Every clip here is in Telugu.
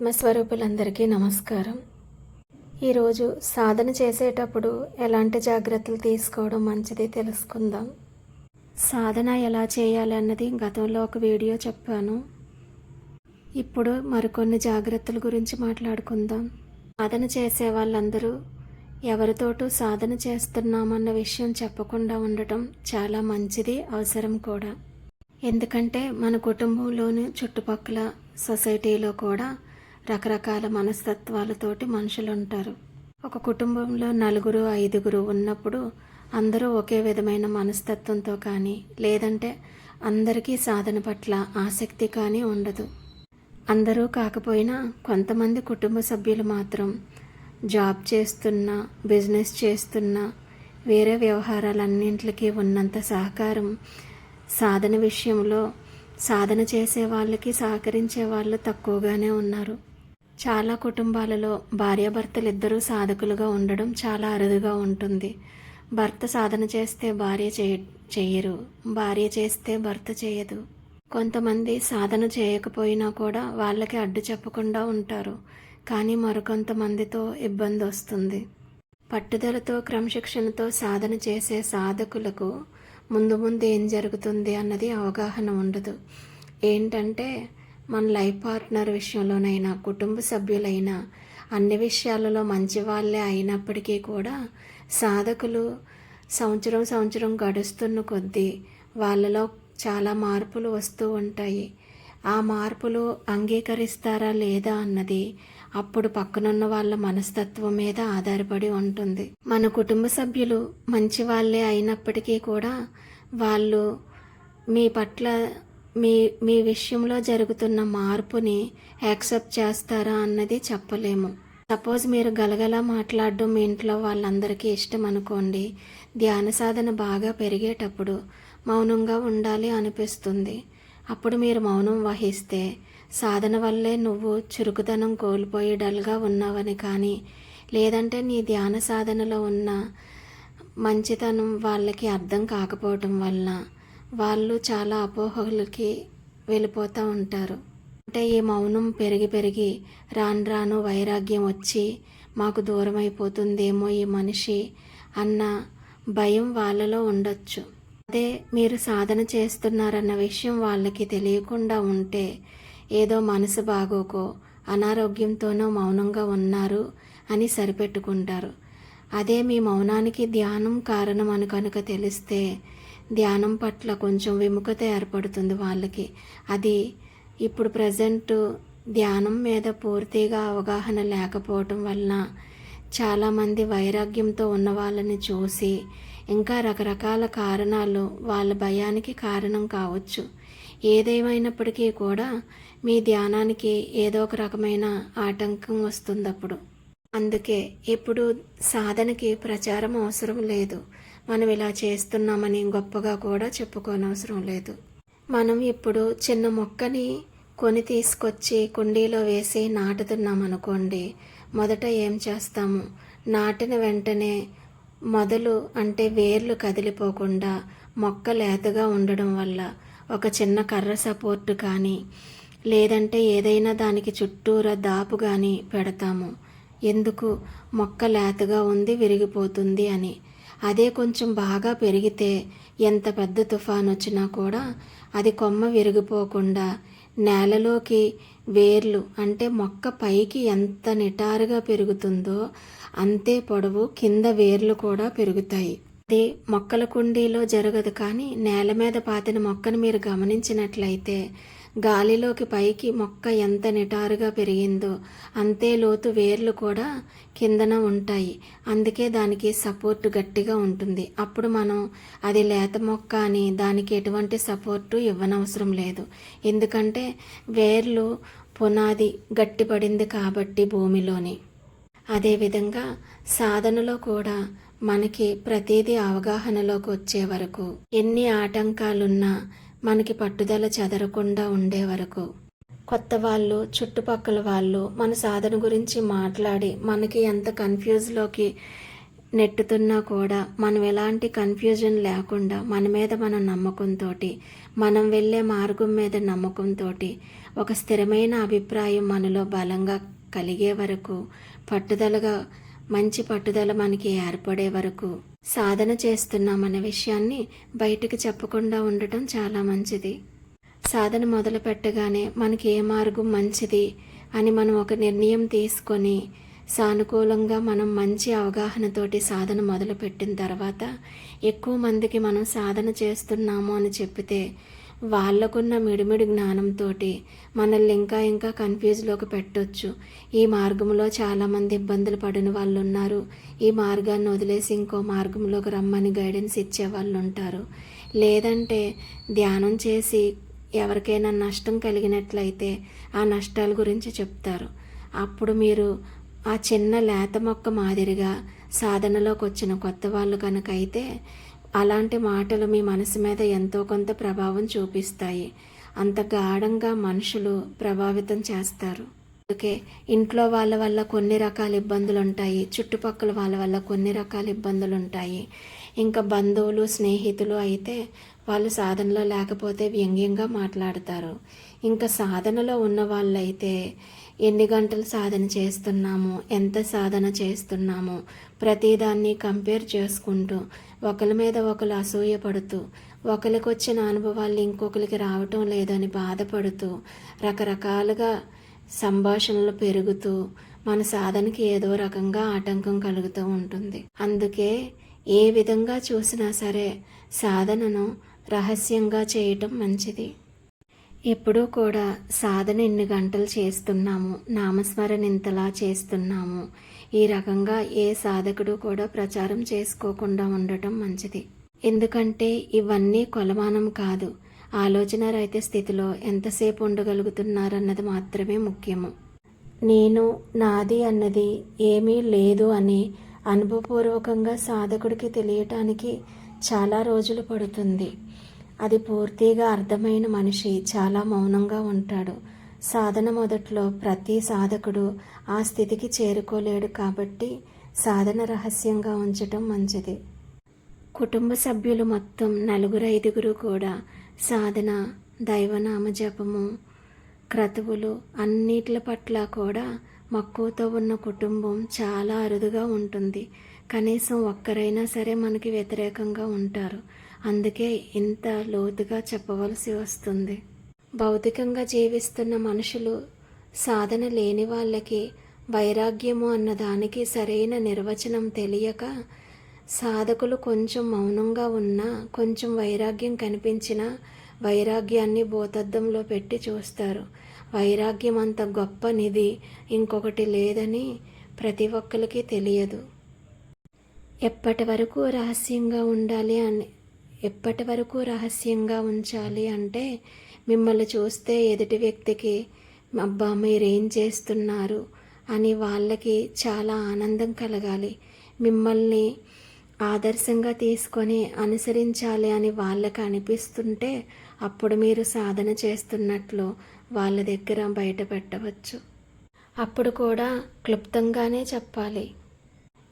ఆత్మస్వరూపులందరికీ నమస్కారం. ఈరోజు సాధన చేసేటప్పుడు ఎలాంటి జాగ్రత్తలు తీసుకోవడం మంచిది తెలుసుకుందాం. సాధన ఎలా చేయాలి అన్నది గతంలో ఒక వీడియో చెప్పాను. ఇప్పుడు మరికొన్ని జాగ్రత్తల గురించి మాట్లాడుకుందాం. సాధన చేసే వాళ్ళందరూ ఎవరితోటూ సాధన చేస్తున్నామన్న విషయం చెప్పకుండా ఉండటం చాలా మంచిది అవసరం కూడా. ఎందుకంటే మన కుటుంబంలోని చుట్టుపక్కల సొసైటీలో కూడా రకరకాల మనస్తత్వాలతోటి మనుషులు ఉంటారు ఒక కుటుంబంలో నలుగురు ఐదుగురు ఉన్నప్పుడు అందరూ ఒకే విధమైన మనస్తత్వంతో కానీ లేదంటే అందరికీ సాధన పట్ల ఆసక్తి కానీ ఉండదు. అందరూ కాకపోయినా కొంతమంది కుటుంబ సభ్యులు మాత్రం జాబ్ చేస్తున్నా బిజినెస్ చేస్తున్నా వేరే వ్యవహారాలన్నింటికి ఉన్నంత సహకారం సాధన విషయంలో సాధన చేసే వాళ్ళకి సహకరించే వాళ్ళు తక్కువగానే ఉన్నారు. చాలా కుటుంబాలలో భార్యాభర్తలు ఇద్దరూ సాధకులుగా ఉండడం చాలా అరుదుగా ఉంటుంది. భర్త సాధన చేస్తే భార్య చేయ చేయరు భార్య చేస్తే భర్త చేయదు. కొంతమంది సాధన చేయకపోయినా కూడా వాళ్ళకి అడ్డు చెప్పకుండా ఉంటారు. కానీ మరికొంతమందితో ఇబ్బంది వస్తుంది. పట్టుదలతో క్రమశిక్షణతో సాధన చేసే సాధకులకు ముందు ముందు ఏం జరుగుతుంది అన్నది అవగాహన ఉండదు. ఏంటంటే మన లైఫ్ పార్ట్నర్ విషయంలోనైనా కుటుంబ సభ్యులైనా అన్ని విషయాలలో మంచి వాళ్ళే అయినప్పటికీ కూడా సాధకులు సంవత్సరం సంవత్సరం గడుస్తున్న కొద్దీ వాళ్ళలో చాలా మార్పులు వస్తూ ఉంటాయి. ఆ మార్పులు అంగీకరిస్తారా లేదా అన్నది అప్పుడు పక్కనున్న వాళ్ళ మనస్తత్వం మీద ఆధారపడి ఉంటుంది. మన కుటుంబ సభ్యులు మంచి వాళ్ళే అయినప్పటికీ కూడా వాళ్ళు మీ పట్ల మీ మీ విషయంలో జరుగుతున్న మార్పుని యాక్సెప్ట్ చేస్తారా అన్నది చెప్పలేము. సపోజ్ మీరు గలగలా మాట్లాడడం మీ ఇంట్లో వాళ్ళందరికీ ఇష్టం అనుకోండి. ధ్యాన సాధన బాగా పెరిగేటప్పుడు మౌనంగా ఉండాలి అనిపిస్తుంది. అప్పుడు మీరు మౌనం వహిస్తే సాధన వల్లే నువ్వు చురుకుదనం కోల్పోయి డల్గా ఉన్నావని కానీ లేదంటే నీ ధ్యాన సాధనలో ఉన్న మంచితనం వాళ్ళకి అర్థం కాకపోవటం వలన వాళ్ళు చాలా అపోహలకి వెళ్ళిపోతూ ఉంటారు. అంటే ఈ మౌనం పెరిగి పెరిగి రాను రాను వైరాగ్యం వచ్చి మాకు దూరం అయిపోతుందేమో ఈ మనిషి అన్న భయం వాళ్ళలో ఉండొచ్చు. అదే మీరు సాధన చేస్తున్నారన్న విషయం వాళ్ళకి తెలియకుండా ఉంటే ఏదో మనసు బాగోకో అనారోగ్యంతోనో మౌనంగా ఉన్నారు అని సరిపెట్టుకుంటారు. అదే మీ మౌనానికి ధ్యానం కారణం అని కనుక తెలిస్తే ధ్యానం పట్ల కొంచెం విముఖత ఏర్పడుతుంది వాళ్ళకి. అది ఇప్పుడు ప్రజెంట్ ధ్యానం మీద పూర్తిగా అవగాహన లేకపోవటం వలన చాలామంది వైరాగ్యంతో ఉన్న వాళ్ళని చూసి ఇంకా రకరకాల కారణాలు వాళ్ళ భయానికి కారణం కావచ్చు. ఏదేమైనప్పటికీ కూడా మీ ధ్యానానికి ఏదో ఒక రకమైన ఆటంకం వస్తుంది అప్పుడు అందుకే ఇప్పుడు సాధనకి ప్రచారం అవసరం లేదు. మనం ఇలా చేస్తున్నామని గొప్పగా కూడా చెప్పుకోనవసరం లేదు. మనం ఇప్పుడు చిన్న మొక్కని కొని తీసుకొచ్చి కుండీలో వేసి నాటుతున్నాం అనుకోండి మొదట ఏం చేస్తాము? నాటిన వెంటనే మొదలు అంటే వేర్లు కదిలిపోకుండా మొక్క లేతగా ఉండడం వల్ల ఒక చిన్న కర్ర సపోర్ట్ కానీ లేదంటే ఏదైనా దానికి చుట్టూరా దాపు కానీ పెడతాము. ఎందుకు? మొక్క లేతగా ఉంది విరిగిపోతుంది అని. అదే కొంచెం బాగా పెరిగితే ఎంత పెద్ద తుఫాన్ వచ్చినా కూడా అది కొమ్మ విరిగిపోకుండా నేలలోకి వేర్లు అంటే మొక్క పైకి ఎంత నిటారుగా పెరుగుతుందో అంతే పొడవు కింద వేర్లు కూడా పెరుగుతాయి. అది మొక్కల కుండీలో జరగదు కానీ నేల మీద పాతిన మొక్కను మీరు గమనించినట్లయితే గాలిలోకి పైకి మొక్క ఎంత నిటారుగా పెరిగిందో అంతే లోతు వేర్లు కూడా కిందన ఉంటాయి. అందుకే దానికి సపోర్ట్ గట్టిగా ఉంటుంది. అప్పుడు మనం అది లేత మొక్క అని దానికి ఎటువంటి సపోర్టు ఇవ్వనవసరం లేదు. ఎందుకంటే వేర్లు పునాది గట్టిపడింది కాబట్టి భూమిలోని. అదేవిధంగా సాధనలో కూడా మనకి ప్రతిదీ అవగాహనలోకి వచ్చే వరకు ఎన్ని ఆటంకాలున్నా మనకి పట్టుదల చెదరకుండా ఉండే వరకు. కొత్త వాళ్ళు చుట్టుపక్కల వాళ్ళు మన సాధన గురించి మాట్లాడి మనకి ఎంత కన్ఫ్యూజ్లోకి నెట్టుతున్నా కూడా మనం ఎలాంటి కన్ఫ్యూజన్ లేకుండా మన మీద మన నమ్మకంతో మనం వెళ్ళే మార్గం మీద నమ్మకంతో ఒక స్థిరమైన అభిప్రాయం మనలో బలంగా కలిగే వరకు పట్టుదలగా మంచి పట్టుదల మనకి ఏర్పడే వరకు సాధన చేస్తున్నామనే విషయాన్ని బయటకు చెప్పకుండా ఉండటం చాలా మంచిది. సాధన మొదలు పెట్టగానే మనకి ఏ మార్గం మంచిది అని మనం ఒక నిర్ణయం తీసుకొని సానుకూలంగా మనం మంచి అవగాహనతోటి సాధన మొదలుపెట్టిన తర్వాత ఎక్కువ మందికి మనం సాధన చేస్తున్నాము అని చెప్పితే వాళ్ళకున్న మిడిమిడి జ్ఞానంతో మనల్ని ఇంకా ఇంకా కన్ఫ్యూజ్లోకి పెట్టొచ్చు. ఈ మార్గంలో చాలామంది ఇబ్బందులు పడిన వాళ్ళు ఉన్నారు ఈ మార్గాన్ని వదిలేసి ఇంకో మార్గంలోకి రమ్మని గైడెన్స్ ఇచ్చే వాళ్ళు ఉంటారు లేదంటే ధ్యానం చేసి ఎవరికైనా నష్టం కలిగినట్లయితే ఆ నష్టాల గురించి చెప్తారు. అప్పుడు మీరు ఆ చిన్న లేత మొక్క మాదిరిగా సాధనలోకి వచ్చిన కొత్త వాళ్ళు కనుక అయితే అలాంటి మాటలు మీ మనసు మీద ఎంతో కొంత ప్రభావం చూపిస్తాయి. అంత గాఢంగా మనుషులు ప్రభావితం చేస్తారు. అందుకే ఇంట్లో వాళ్ళ వల్ల కొన్ని రకాల ఇబ్బందులు ఉంటాయి చుట్టుపక్కల వాళ్ళ వల్ల కొన్ని రకాల ఇబ్బందులు ఉంటాయి ఇంకా బంధువులు స్నేహితులు అయితే వాళ్ళు సాధనలో లేకపోతే వ్యంగ్యంగా మాట్లాడతారు. ఇంకా సాధనలో ఉన్న వాళ్ళైతే ఎన్ని గంటలు సాధన చేస్తున్నాము ఎంత సాధన చేస్తున్నాము ప్రతిదాన్ని కంపేర్ చేసుకుంటూ ఒకరి మీద ఒకరు అసూయపడుతూ ఒకరికి వచ్చిన అనుభవాలు ఇంకొకరికి రావటం లేదని బాధపడుతూ రకరకాలుగా సంభాషణలు పెరుగుతూ మన సాధనకి ఏదో రకంగా ఆటంకం కలుగుతూ ఉంటుంది. అందుకే ఏ విధంగా చూసినా సరే సాధనను రహస్యంగా చేయటం మంచిది. ఎప్పుడూ కూడా సాధన ఎన్ని గంటలు చేస్తున్నాము నామస్మరణ ఇంతలా చేస్తున్నాము ఈ రకంగా ఏ సాధకుడు కూడా ప్రచారం చేసుకోకుండా ఉండటం మంచిది. ఎందుకంటే ఇవన్నీ కొలమానం కాదు. ఆలోచన రహిత స్థితిలో ఎంతసేపు ఉండగలుగుతున్నారన్నది మాత్రమే ముఖ్యము. నేను నాది అన్నది ఏమీ లేదు అని అనుభవపూర్వకంగా సాధకుడికి తెలియటానికి చాలా రోజులు పడుతుంది. అది పూర్తిగా అర్థమైన మనిషి చాలా మౌనంగా ఉంటాడు. సాధన మొదట్లో ప్రతి సాధకుడు ఆ స్థితికి చేరుకోలేడు కాబట్టి సాధన రహస్యంగా ఉంచటం మంచిది. కుటుంబ సభ్యులు మొత్తం నలుగురు ఐదుగురు కూడా సాధన దైవనామ జపము క్రతువులు అన్నిటి పట్ల కూడా మక్కువతో ఉన్న కుటుంబం చాలా అరుదుగా ఉంటుంది. కనీసం ఒక్కరైనా సరే మనకి వ్యతిరేకంగా ఉంటారు. అందుకే ఇంత లోతుగా చెప్పవలసి వస్తుంది. భౌతికంగా జీవిస్తున్న మనుషులు సాధన లేని వాళ్ళకి వైరాగ్యము అన్న దానికి సరైన నిర్వచనం తెలియక సాధకులు కొంచెం మౌనంగా ఉన్నా కొంచెం వైరాగ్యం కనిపించిన వైరాగ్యాన్ని భూతద్దంలో పెట్టి చూస్తారు. వైరాగ్యం అంత గొప్ప నిధి ఇంకొకటి లేదని ప్రతి ఒక్కరికి తెలియదు. ఎప్పటి వరకు రహస్యంగా ఉండాలి అని ఎప్పటి వరకు రహస్యంగా ఉంచాలి అంటే మిమ్మల్ని చూస్తే ఎదుటి వ్యక్తికి అబ్బా మీరేం చేస్తున్నారు? అని వాళ్ళకి చాలా ఆనందం కలగాలి. మిమ్మల్ని ఆదర్శంగా తీసుకొని అనుసరించాలి అని వాళ్ళకి అనిపిస్తుంటే అప్పుడు మీరు సాధన చేస్తున్నట్లు వాళ్ళ దగ్గర బయట పెట్టవచ్చు. అప్పుడు కూడా క్లుప్తంగానే చెప్పాలి.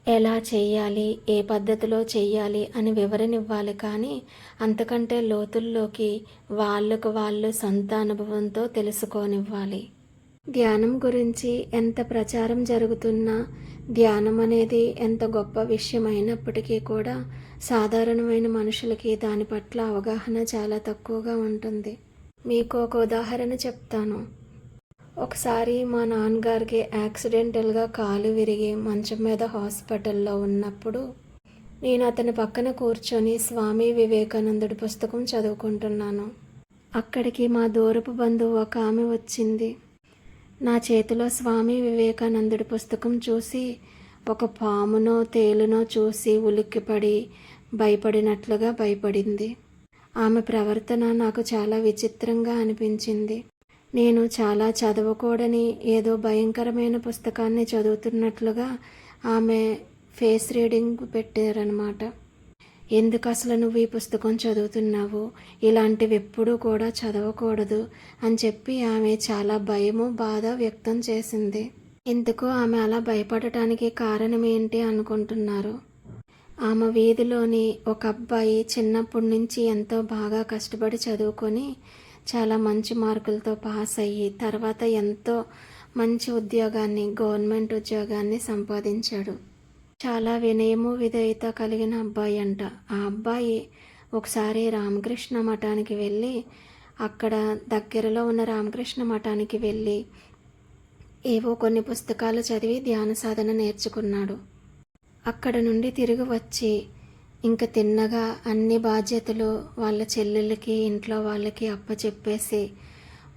ఎలా చేయాలి ఏ పద్ధతిలో చేయాలి అని వివరణ ఇవ్వాలి కానీ అంతకంటే లోతుల్లోకి వాళ్ళకు వాళ్ళు సొంత అనుభవంతో తెలుసుకోనివ్వాలి. ధ్యానం గురించి ఎంత ప్రచారం జరుగుతున్నా ధ్యానం అనేది ఎంత గొప్ప విషయం అయినప్పటికీ కూడా సాధారణమైన మనుషులకి దాని పట్ల అవగాహన చాలా తక్కువగా ఉంటుంది. మీకు ఒక ఉదాహరణ చెప్తాను. ఒకసారి మా నాన్నగారికి యాక్సిడెంటల్గా కాలు విరిగి మంచం మీద హాస్పిటల్లో ఉన్నప్పుడు నేను అతని పక్కన కూర్చొని స్వామి వివేకానందుడి పుస్తకం చదువుకుంటున్నాను. అక్కడికి మా దూరపు బంధువు ఒక ఆమె వచ్చింది. నా చేతిలో స్వామి వివేకానందుడి పుస్తకం చూసి ఒక పామునో తేలునో చూసి ఉలిక్కిపడి భయపడినట్లుగా భయపడింది. ఆమె ప్రవర్తన నాకు చాలా విచిత్రంగా అనిపించింది. నేను చాలా చదవకూడని ఏదో భయంకరమైన పుస్తకాన్ని చదువుతున్నట్లుగా ఆమె ఫేస్ రీడింగ్ పెట్టారనమాట ఎందుకు అసలు నువ్వు ఈ పుస్తకం చదువుతున్నావు? ఇలాంటివి ఎప్పుడూ కూడా చదవకూడదు అని చెప్పి ఆమె చాలా భయము బాధ వ్యక్తం చేసింది. ఎందుకు ఆమె అలా భయపడటానికి కారణం ఏంటి? అనుకుంటున్నారు. ఆమె వీధిలోని ఒక అబ్బాయి చిన్నప్పటి నుంచి ఎంతో బాగా కష్టపడి చదువుకొని చాలా మంచి మార్కులతో పాస్ అయ్యి తర్వాత ఎంతో మంచి ఉద్యోగాన్ని గవర్నమెంట్ ఉద్యోగాన్ని సంపాదించాడు. చాలా వినయము విధేయత కలిగిన అబ్బాయి అంట. ఆ అబ్బాయి ఒకసారి రామకృష్ణ మఠానికి వెళ్ళి అక్కడ దగ్గరలో ఉన్న రామకృష్ణ మఠానికి వెళ్ళి ఏవో కొన్ని పుస్తకాలు చదివి ధ్యాన సాధన నేర్చుకున్నాడు. అక్కడ నుండి తిరిగి వచ్చి ఇంక తిన్నగా అన్ని బాధ్యతలు వాళ్ళ చెల్లెళ్ళకి ఇంట్లో వాళ్ళకి అప్పచెప్పేసి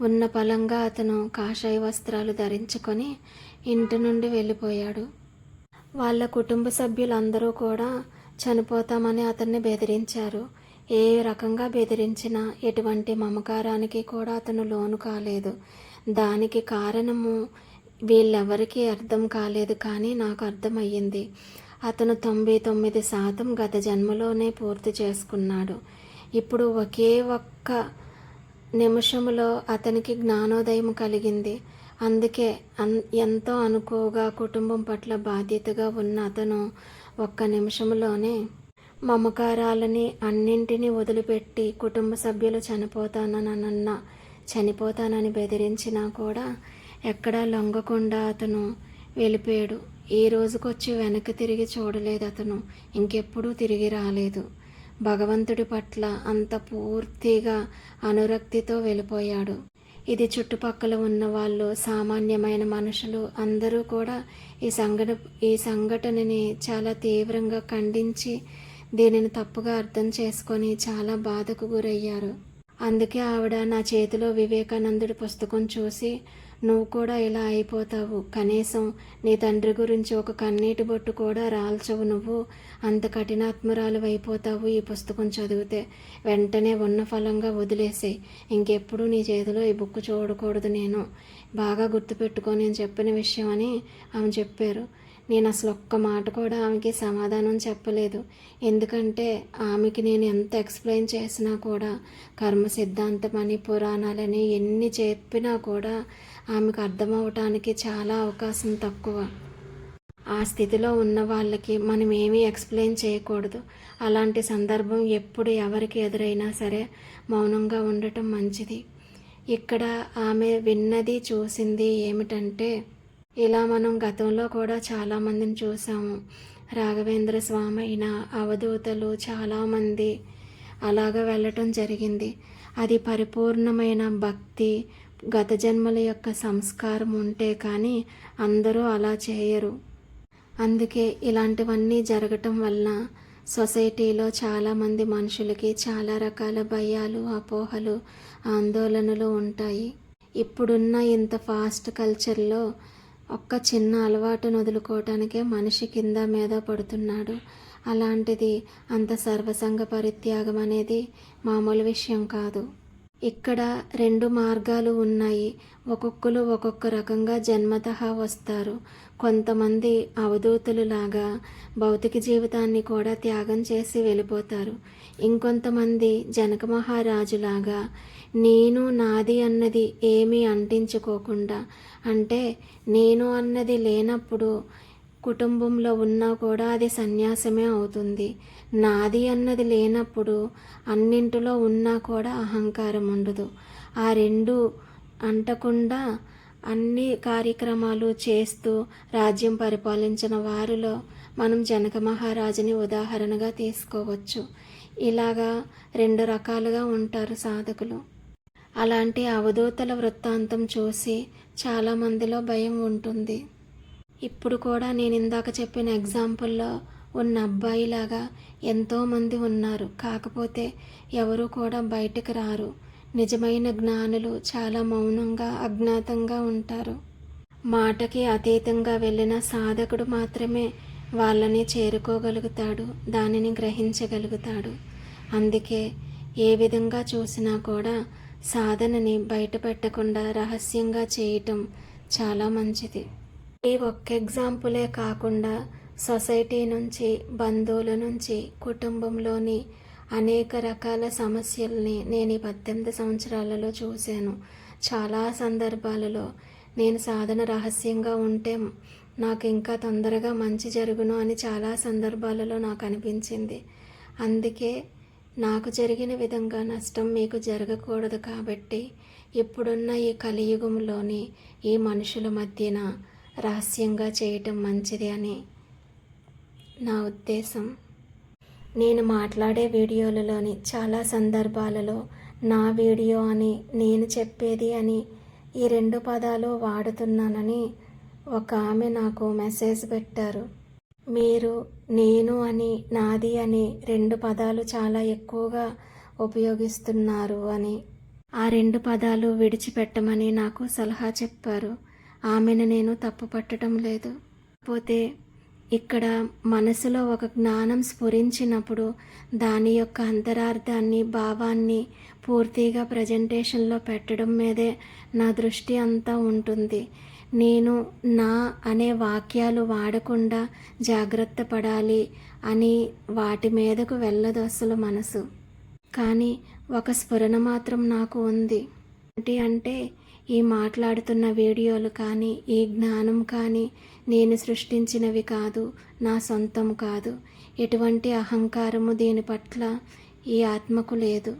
ఉన్న పలంగా అతను కాషాయ వస్త్రాలు ధరించుకొని ఇంటి నుండి వెళ్ళిపోయాడు. వాళ్ళ కుటుంబ సభ్యులందరూ కూడా చనిపోతామని అతన్ని బెదిరించారు. ఏ రకంగా బెదిరించినా ఎటువంటి మమకారానికి కూడా అతను లోను కాలేదు. దానికి కారణము వీళ్ళెవరికీ అర్థం కాలేదు కానీ నాకు అర్థమయ్యింది. అతను తొంభై తొమ్మిది శాతం గత జన్మలోనే పూర్తి చేసుకున్నాడు. ఇప్పుడు ఒకే ఒక్క నిమిషంలో అతనికి జ్ఞానోదయం కలిగింది. అందుకే అన్ ఎంతో అనుకోగా కుటుంబం పట్ల బాధ్యతగా ఉన్న అతను ఒక్క నిమిషంలోనే మమకారాలని అన్నింటినీ వదిలిపెట్టి కుటుంబ సభ్యులు చనిపోతానన్న చనిపోతానని బెదిరించినా కూడా ఎక్కడా లొంగకుండా అతను వెళ్ళిపోయాడు. ఈ రోజుకొచ్చి వెనక్కి తిరిగి చూడలేదు అతను. ఇంకెప్పుడూ తిరిగి రాలేదు. భగవంతుడి పట్ల అంత పూర్తిగా అనురక్తితో వెళ్ళిపోయాడు. ఇది చుట్టుపక్కల ఉన్న వాళ్ళు సామాన్యమైన మనుషులు అందరూ కూడా ఈ సంఘట ఈ సంఘటనని చాలా తీవ్రంగా ఖండించి దీనిని తప్పుగా అర్థం చేసుకొని చాలా బాధకు గురయ్యారు. అందుకే ఆవిడ నా చేతిలో వివేకానందుడి పుస్తకం చూసి నువ్వు కూడా ఇలా అయిపోతావు. కనీసం నీ తండ్రి గురించి ఒక కన్నీటి బొట్టు కూడా రాల్చవు నువ్వు. అంత కఠినాత్మరాలు అయిపోతావు ఈ పుస్తకం చదివితే. వెంటనే ఉన్న ఫలంగా వదిలేసే ఇంకెప్పుడు నీ చేతిలో ఈ బుక్ చూడకూడదు నేను. బాగా గుర్తుపెట్టుకొని నేను చెప్పిన విషయం అని ఆమె చెప్పారు. నేను అసలు ఒక్క మాట కూడా ఆమెకి సమాధానం చెప్పలేదు. ఎందుకంటే ఆమెకి నేను ఎంత ఎక్స్ప్లెయిన్ చేసినా కూడా కర్మ సిద్ధాంతం అని పురాణాలని ఎన్ని చెప్పినా కూడా ఆమెకు అర్థమవటానికి చాలా అవకాశం తక్కువ. ఆ స్థితిలో ఉన్న వాళ్ళకి మనం ఏమీ ఎక్స్ప్లెయిన్ చేయకూడదు. అలాంటి సందర్భం ఎప్పుడు ఎవరికి ఎదురైనా సరే మౌనంగా ఉండటం మంచిది. ఇక్కడ ఆమె విన్నది చూసింది ఏమిటంటే ఇలా మనం గతంలో కూడా చాలామందిని చూసాము. రాఘవేంద్ర స్వామి అయిన అవధూతలు చాలామంది అలాగ వెళ్ళటం జరిగింది. అది పరిపూర్ణమైన భక్తి గత జన్మల యొక్క సంస్కారం ఉంటే కానీ అందరూ అలా చేయరు. అందుకే ఇలాంటివన్నీ జరగటం వలన సొసైటీలో చాలామంది మనుషులకి చాలా రకాల భయాలు అపోహలు ఆందోళనలు ఉంటాయి. ఇప్పుడున్న ఇంత ఫాస్ట్ కల్చర్లో ఒక్క చిన్న అలవాటును వదులుకోవటానికే మనిషి కింద మీద పడుతున్నాడు. అలాంటిది అంత సర్వసంగ పరిత్యాగం అనేది మామూలు విషయం కాదు. ఇక్కడ రెండు మార్గాలు ఉన్నాయి. ఒక్కొక్కరు ఒక్కొక్క రకంగా జన్మత వస్తారు. కొంతమంది అవధూతులు లాగా భౌతిక జీవితాన్ని కూడా త్యాగం చేసి వెళ్ళిపోతారు. ఇంకొంతమంది జనక మహారాజులాగా నేను నాది అన్నది ఏమీ అంటించుకోకుండా అంటే నేను అన్నది లేనప్పుడు కుటుంబంలో ఉన్నా కూడా అది సన్యాసమే అవుతుంది. నాది అన్నది లేనప్పుడు అన్నింటిలో ఉన్నా కూడా అహంకారం ఉండదు. ఆ రెండు అంటకుండా అన్ని కార్యక్రమాలు చేస్తూ రాజ్యం పరిపాలించిన వారిలో మనం జనక మహారాజుని ఉదాహరణగా తీసుకోవచ్చు. ఇలాగా రెండు రకాలుగా ఉంటారు సాధకులు. అలాంటి అవధూతల వృత్తాంతం చూసి చాలామందిలో భయం ఉంటుంది. ఇప్పుడు కూడా నేను ఇందాక చెప్పిన ఎగ్జాంపుల్లో ఉన్న అబ్బాయిలాగా ఎంతోమంది ఉన్నారు. కాకపోతే ఎవరు కూడా బయటకు రారు. నిజమైన జ్ఞానులు చాలా మౌనంగా అజ్ఞాతంగా ఉంటారు. మాటకి అతీతంగా వెళ్ళిన సాధకుడు మాత్రమే వాళ్ళని చేరుకోగలుగుతాడు దానిని గ్రహించగలుగుతాడు. అందుకే ఏ విధంగా చూసినా కూడా సాధనని బయట పెట్టకుండా రహస్యంగా చేయటం చాలా మంచిది. ఈ ఒక్క ఎగ్జాంపులే కాకుండా సొసైటీ నుంచి బంధువుల నుంచి కుటుంబంలోని అనేక రకాల సమస్యల్ని నేను ఈ పద్దెనిమిది సంవత్సరాలలో చూశాను. చాలా సందర్భాలలో నేను సాధన రహస్యంగా ఉంటే నాకు ఇంకా తొందరగా మంచి జరుగును అని చాలా సందర్భాలలో నాకు అనిపించింది. అందుకే నాకు జరిగిన విధంగా నష్టం మీకు జరగకూడదు కాబట్టి ఇప్పుడున్న ఈ కలియుగంలోని ఈ మనుషుల మధ్యన రహస్యంగా చేయటం మంచిది అని నా ఉద్దేశం. నేను మాట్లాడే వీడియోలలోని చాలా సందర్భాలలో నా వీడియో అని నేను చెప్పేది అని ఈ రెండు పదాలు వాడుతున్నానని ఒక ఆమె నాకు మెసేజ్ పెట్టారు. మీరు నేను అని నాది అని రెండు పదాలు చాలా ఎక్కువగా ఉపయోగిస్తున్నారు అని. ఆ రెండు పదాలు విడిచిపెట్టమని నాకు సలహా చెప్పారు. ఆమెను నేను తప్పు పట్టడం లేదు. పోతే ఇక్కడ మనసులో ఒక జ్ఞానం స్ఫురించినప్పుడు దాని యొక్క అంతరార్థాన్ని భావాన్ని పూర్తిగా ప్రజెంటేషన్లో పెట్టడం మీదే నా దృష్టి అంతా ఉంటుంది. నేను నా అనే వాక్యాలు వాడకుండా జాగ్రత్త పడాలి అని వాటి మీదకు వెళ్ళదు అసలు మనసు. కానీ ఒక స్ఫురణ మాత్రం నాకు ఉంది. ఏంటి అంటే ఈ మాట్లాడుతున్న వీడియోలు కానీ ఈ జ్ఞానం కానీ నేను సృష్టించినవి కాదు నా సొంతం కాదు. ఎటువంటి అహంకారము దీని పట్ల ఈ ఆత్మకు లేదు.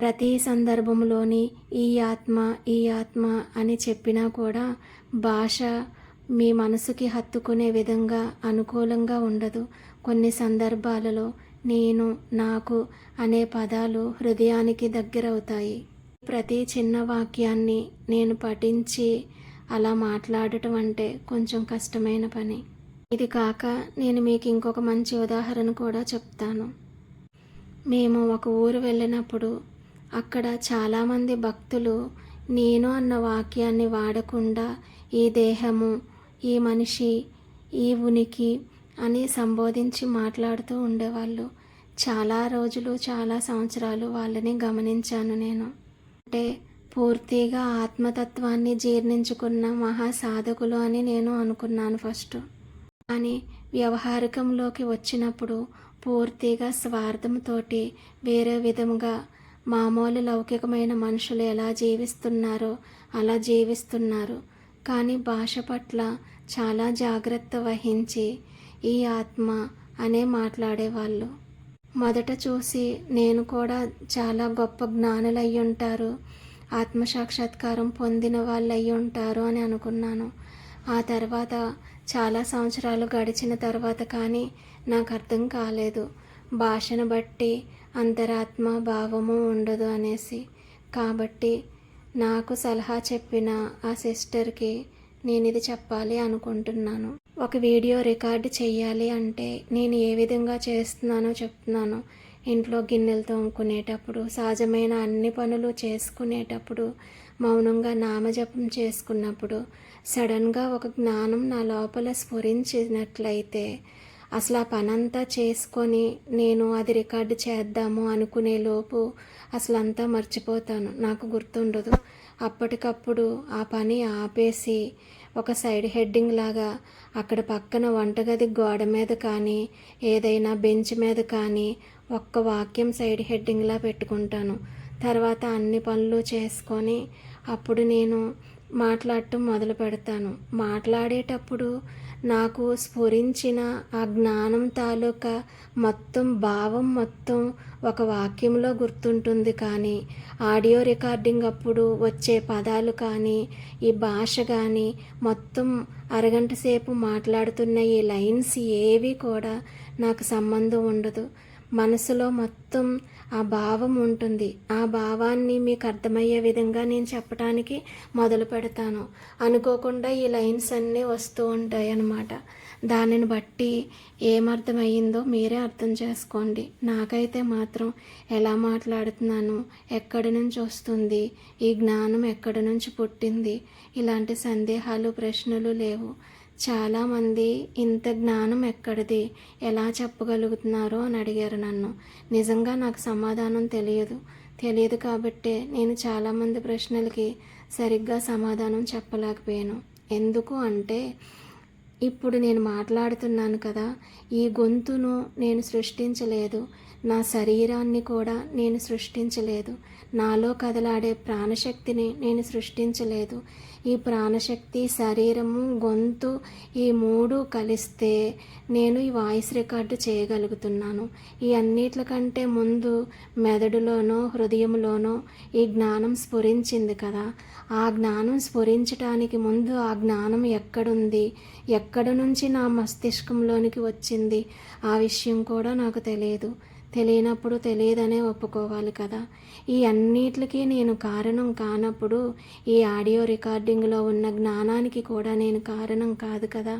ప్రతి సందర్భంలోని ఈ ఆత్మ ఈ ఆత్మ అని చెప్పినా కూడా భాష మీ మనసుకి హత్తుకునే విధంగా అనుకూలంగా ఉండదు. కొన్ని సందర్భాలలో నేను నాకు అనే పదాలు హృదయానికి దగ్గరవుతాయి. ప్రతి చిన్న వాక్యాన్ని నేను పఠించి అలా మాట్లాడటం అంటే కొంచెం కష్టమైన పని. ఇది కాక నేను మీకు ఇంకొక మంచి ఉదాహరణ కూడా చెప్తాను. మేము ఒక ఊరు వెళ్ళినప్పుడు అక్కడ చాలామంది భక్తులు నేను అన్న వాక్యాన్ని వాడకుండా ఈ దేహము ఈ మనిషి ఈ ఉనికి అని సంబోధించి మాట్లాడుతూ ఉండేవాళ్ళు. చాలా రోజులు చాలా సంవత్సరాలు వాళ్ళని గమనించాను నేను. అంటే పూర్తిగా ఆత్మతత్వాన్ని జీర్ణించుకున్న మహా సాధకులు అని నేను అనుకున్నాను ఫస్ట్. కానీ వ్యవహారికంలోకి వచ్చినప్పుడు పూర్తిగా స్వార్థంతో వేరే విధముగా మామూలు లౌకికమైన మనుషులు ఎలా జీవిస్తున్నారో అలా జీవిస్తున్నారు. కానీ భాష పట్ల చాలా జాగ్రత్త వహించి ఈ ఆత్మ అనే మాట్లాడేవాళ్ళు. మొదట చూసి నేను కూడా చాలా గొప్ప జ్ఞానులయ్యి ఉంటారు ఆత్మసాక్షాత్కారం పొందిన వాళ్ళు అయ్యి ఉంటారు అని అనుకున్నాను. ఆ తర్వాత చాలా సంవత్సరాలు గడిచిన తర్వాత కానీ నాకు అర్థం కాలేదు. భాషను బట్టి అంతరాత్మ భావము ఉండదు అనేసి. కాబట్టి నాకు సలహా చెప్పిన ఆ సిస్టర్కి నేను ఇది చెప్పాలి అనుకుంటున్నాను. ఒక వీడియో రికార్డ్ చేయాలి అంటే నేను ఏ విధంగా చేస్తున్నానో చెప్తున్నాను. ఇంట్లో గిన్నెలు తోముకునేటప్పుడు సహజమైన అన్ని పనులు చేసుకునేటప్పుడు మౌనంగా నామజపం చేసుకున్నప్పుడు సడన్గా ఒక జ్ఞానం నా లోపల స్ఫురించినట్లయితే అసలు ఆ పనంతా చేసుకొని నేను అది రికార్డు చేద్దాము అనుకునే లోపు అసలు అంతా మర్చిపోతాను. నాకు గుర్తుండదు. అప్పటికప్పుడు ఆ పని ఆపేసి ఒక సైడ్ హెడ్డింగ్ లాగా అక్కడ పక్కన వంటగది గోడ మీద కానీ ఏదైనా బెంచ్ మీద కానీ ఒక్క వాక్యం సైడ్ హెడ్డింగ్లా పెట్టుకుంటాను. తర్వాత అన్ని పనులు చేసుకొని అప్పుడు నేను మాట్లాడటం మొదలు పెడతాను. మాట్లాడేటప్పుడు నాకు స్ఫురించిన ఆ జ్ఞానం తాలూకా మొత్తం భావం మొత్తం ఒక వాక్యంలో గుర్తుంటుంది కానీ ఆడియో రికార్డింగ్ అప్పుడు వచ్చే పదాలు కానీ ఈ భాష కానీ మొత్తం అరగంట సేపు మాట్లాడుతున్న ఈ లైన్స్ ఏవి కూడా నాకు సంబంధం ఉండదు. మనసులో మొత్తం ఆ భావం ఉంటుంది. ఆ భావాన్ని మీకు అర్థమయ్యే విధంగా నేను చెప్పడానికి మొదలు పెడతాను. అనుకోకుండా ఈ లైన్స్ అన్నీ వస్తూ ఉంటాయి అన్నమాట. దానిని బట్టి ఏమర్థమయ్యిందో మీరే అర్థం చేసుకోండి. నాకైతే మాత్రం ఎలా మాట్లాడుతున్నాను ఎక్కడి నుంచి వస్తుంది ఈ జ్ఞానం ఎక్కడి నుంచి పుట్టింది ఇలాంటి సందేహాలు ప్రశ్నలు లేవు. చాలామంది ఇంత జ్ఞానం ఎక్కడిది? ఎలా చెప్పగలుగుతున్నారో అని అడిగారు నన్ను. నిజంగా నాకు సమాధానం తెలియదు. తెలియదు కాబట్టే నేను చాలామంది ప్రశ్నలకి సరిగ్గా సమాధానం చెప్పలేకపోయాను. ఎందుకు అంటే ఇప్పుడు నేను మాట్లాడుతున్నాను కదా ఈ గొంతును నేను సృష్టించలేదు. నా శరీరాన్ని కూడా నేను సృష్టించలేదు. నాలో కదలాడే ప్రాణశక్తిని నేను సృష్టించలేదు. ఈ ప్రాణశక్తి శరీరము గొంతు ఈ మూడు కలిస్తే నేను ఈ వాయిస్ రికార్డు చేయగలుగుతున్నాను. ఈ అన్నిట్లకంటే ముందు మెదడులోనో హృదయంలోనో ఈ జ్ఞానం స్ఫురించింది కదా. ఆ జ్ఞానం స్ఫురించటానికి ముందు ఆ జ్ఞానం ఎక్కడుంది? ఎక్కడ నుంచి నా మస్తిష్కంలోనికి వచ్చింది? ఆ విషయం కూడా నాకు తెలియదు. తెలియనప్పుడు తెలియదనే ఒప్పుకోవాలి కదా. ఈ అన్నిటికీ నేను కారణం కానప్పుడు ఈ ఆడియో రికార్డింగ్లో ఉన్న జ్ఞానానికి కూడా నేను కారణం కాదు కదా.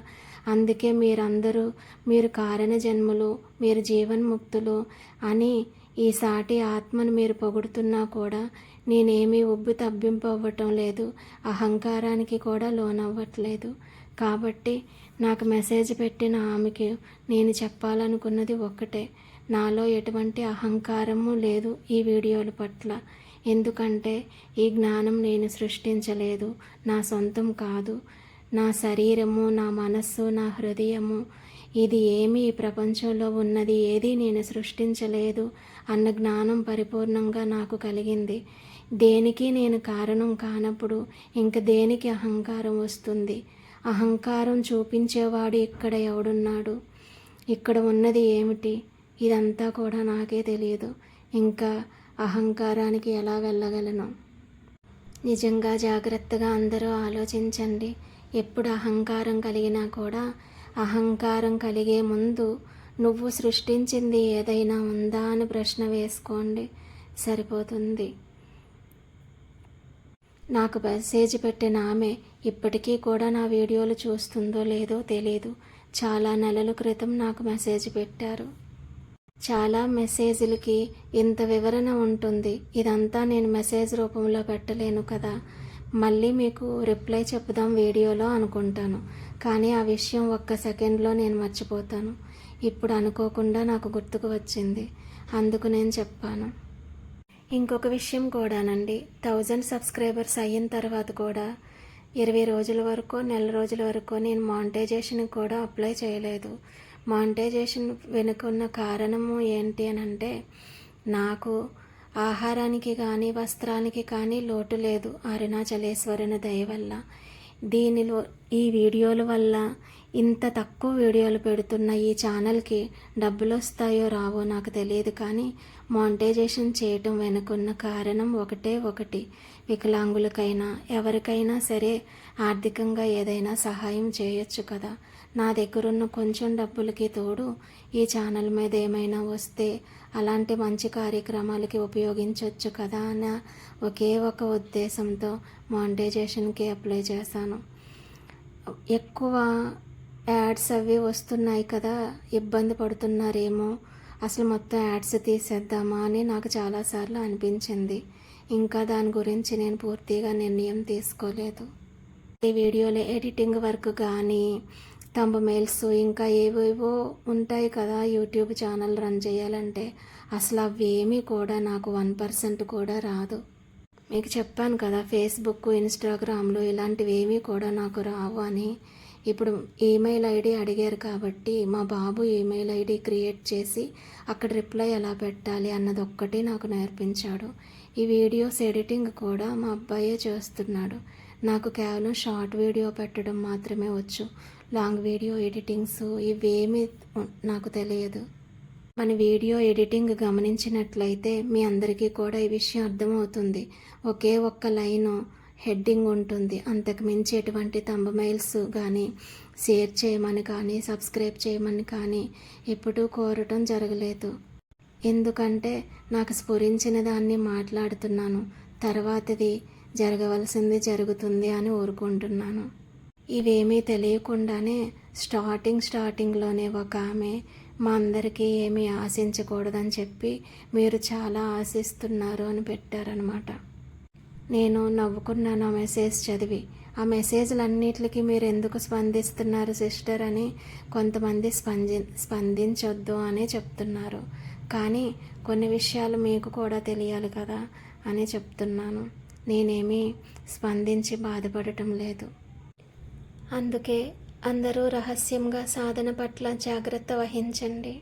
అందుకే మీరందరూ మీరు కారణ జన్మలు మీరు జీవన్ముక్తులు అని ఈ సాటి ఆత్మను మీరు పొగుడుతున్నా కూడా నేనేమీ ఉబ్బు తబ్బింపవ్వటం లేదు అహంకారానికి కూడా లోనవ్వట్లేదు. కాబట్టి నాకు మెసేజ్ పెట్టిన ఆమెకి నేను చెప్పాలనుకున్నది ఒక్కటే నాలో ఎటువంటి అహంకారము లేదు ఈ వీడియోల పట్ల. ఎందుకంటే ఈ జ్ఞానం నేను సృష్టించలేదు. నా సొంతం కాదు. నా శరీరము నా మనస్సు నా హృదయము. ఇది ఏమి ఈ ప్రపంచంలో ఉన్నది ఏది నేను సృష్టించలేదు అన్న జ్ఞానం పరిపూర్ణంగా నాకు కలిగింది. దేనికి నేను కారణం కానప్పుడు ఇంక దేనికి అహంకారం వస్తుంది? అహంకారం చూపించేవాడు ఇక్కడ ఎవడున్నాడు? ఇక్కడ ఉన్నది ఏమిటి? ఇదంతా కూడా నాకే తెలియదు. ఇంకా అహంకారానికి ఎలా వెళ్ళగలను? నిజంగా జాగ్రత్తగా అందరూ ఆలోచించండి. ఎప్పుడు అహంకారం కలిగినా కూడా అహంకారం కలిగే ముందు నువ్వు సృష్టించింది ఏదైనా ఉందా అని ప్రశ్న వేసుకోండి. సరిపోతుంది. నాకు మెసేజ్ పెట్టిన ఆమె ఇప్పటికీ కూడా నా వీడియోలు చూస్తుందో లేదో తెలియదు చాలా నెలల క్రితం నాకు మెసేజ్ పెట్టారు. చాలా మెసేజ్లకి ఇంత వివరణ ఉంటుంది. ఇదంతా నేను మెసేజ్ రూపంలో పెట్టలేను కదా. మళ్ళీ మీకు రిప్లై చెప్పుదాం వీడియోలో అనుకుంటాను. కానీ ఆ విషయం ఒక్క సెకండ్లో నేను మర్చిపోతాను. ఇప్పుడు అనుకోకుండా నాకు గుర్తుకు వచ్చింది. అందుకు నేను చెప్పాను. ఇంకొక విషయం కూడానండి. థౌజండ్ సబ్స్క్రైబర్స్ అయిన తర్వాత కూడా ఇరవై రోజుల వరకు నెల రోజుల వరకు నేను మానిటైజేషన్ కూడా అప్లై చేయలేదు. మానిటైజేషన్ వెనుకున్న కారణము ఏంటి అని అంటే నాకు ఆహారానికి కానీ వస్త్రానికి కానీ లోటు లేదు అరుణాచలేశ్వరుని దయ వల్ల. దీనిలో ఈ వీడియోల వల్ల ఇంత తక్కువ వీడియోలు పెడుతున్న ఈ ఛానల్కి డబ్బులు వస్తాయో రావో నాకు తెలియదు కానీ మానిటైజేషన్ చేయటం వెనుకున్న కారణం ఒకటే ఒకటి. వికలాంగులకైనా ఎవరికైనా సరే ఆర్థికంగా ఏదైనా సహాయం చేయొచ్చు కదా. నా దగ్గరున్న కొంచెం డబ్బులకి తోడు ఈ ఛానల్ మీద ఏమైనా వస్తే అలాంటి మంచి కార్యక్రమాలకి ఉపయోగించవచ్చు కదా అన్న ఒకే ఒక ఉద్దేశంతో మానిటైజేషన్కి అప్లై చేశాను. ఎక్కువ యాడ్స్ అవి వస్తున్నాయి కదా ఇబ్బంది పడుతున్నారేమో అసలు మొత్తం యాడ్స్ తీసేద్దామా అని నాకు చాలాసార్లు అనిపించింది. ఇంకా దాని గురించి నేను పూర్తిగా నిర్ణయం తీసుకోలేదు. ఈ వీడియోలో ఎడిటింగ్ వర్క్ కానీ తంబ మెయిల్స్ ఇంకా ఏవేవో ఉంటాయి కదా యూట్యూబ్ ఛానల్ రన్ చేయాలంటే. అసలు అవేమీ కూడా నాకు వన్ పర్సెంట్ కూడా రాదు. మీకు చెప్పాను కదా ఫేస్బుక్ ఇన్స్టాగ్రామ్లు ఇలాంటివి ఏమీ కూడా నాకు రావు అని. ఇప్పుడు ఈమెయిల్ ఐడి అడిగారు కాబట్టి మా బాబు ఈమెయిల్ ఐడి క్రియేట్ చేసి అక్కడ రిప్లై ఎలా పెట్టాలి అన్నది ఒక్కటి నాకు నేర్పించాడు. ఈ వీడియోస్ ఎడిటింగ్ కూడా మా అబ్బాయే చేస్తున్నాడు. నాకు కేవలం షార్ట్ వీడియో పెట్టడం మాత్రమే వచ్చు. లాంగ్ వీడియో ఎడిటింగ్స్ ఇవేమీ నాకు తెలియదు. మన వీడియో ఎడిటింగ్ గమనించినట్లయితే మీ అందరికీ కూడా ఈ విషయం అర్థమవుతుంది. ఒకే ఒక్క లైను హెడ్డింగ్ ఉంటుంది. అంతకు మించి ఎటువంటి తంబమైల్స్ కానీ షేర్ చేయమని కానీ సబ్స్క్రైబ్ చేయమని కానీ ఎప్పుడూ కోరటం జరగలేదు. ఎందుకంటే నాకు స్ఫురించిన దాన్ని మాట్లాడుతున్నాను. తర్వాతది జరగవలసింది జరుగుతుంది అని ఊరుకుంటున్నాను. ఇవేమీ తెలియకుండానే స్టార్టింగ్ స్టార్టింగ్లోనే ఒక ఆమె మా అందరికీ ఏమీ ఆశించకూడదని చెప్పి మీరు చాలా ఆశిస్తున్నారు అని పెట్టారనమాట నేను నవ్వుకున్నాను ఆ మెసేజ్ చదివి. ఆ మెసేజ్లన్నిటికీ మీరు ఎందుకు స్పందిస్తున్నారు సిస్టర్ అని కొంతమంది స్పంది స్పందించొద్దు అని చెప్తున్నారు. కానీ కొన్ని విషయాలు మీకు కూడా తెలియాలి కదా అని చెప్తున్నాను. నేనేమీ స్పందించి బాధపడటం లేదు. అందుకే అందరూ రహస్యంగా సాధన పట్ల జాగ్రత్త వహించండి.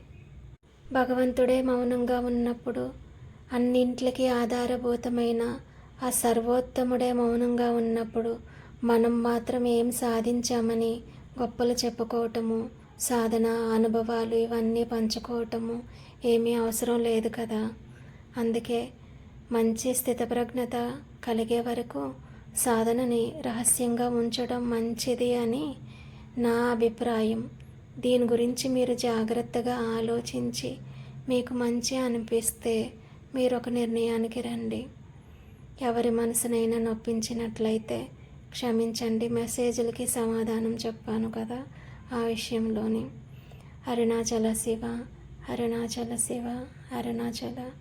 భగవంతుడే మౌనంగా ఉన్నప్పుడు అన్నింట్లకి ఆధారభూతమైన ఆ సర్వోత్తముడే మౌనంగా ఉన్నప్పుడు మనం మాత్రం ఏం సాధించామని గొప్పలు చెప్పుకోవటము సాధన అనుభవాలు ఇవన్నీ పంచుకోవటము ఏమీ అవసరం లేదు కదా. అందుకే మంచి స్థితప్రజ్ఞత కలిగే వరకు సాధనని రహస్యంగా ఉంచడం మంచిది అని నా అభిప్రాయం. దీని గురించి మీరు జాగ్రత్తగా ఆలోచించి మీకు మంచి అనిపిస్తే మీరు ఒక నిర్ణయానికి రండి. ఎవరి మనసునైనా నొప్పించినట్లయితే క్షమించండి మెసేజ్లకి సమాధానం చెప్పాను కదా ఆ విషయంలోని. అరుణాచల శివ అరుణాచల శివ అరుణాచల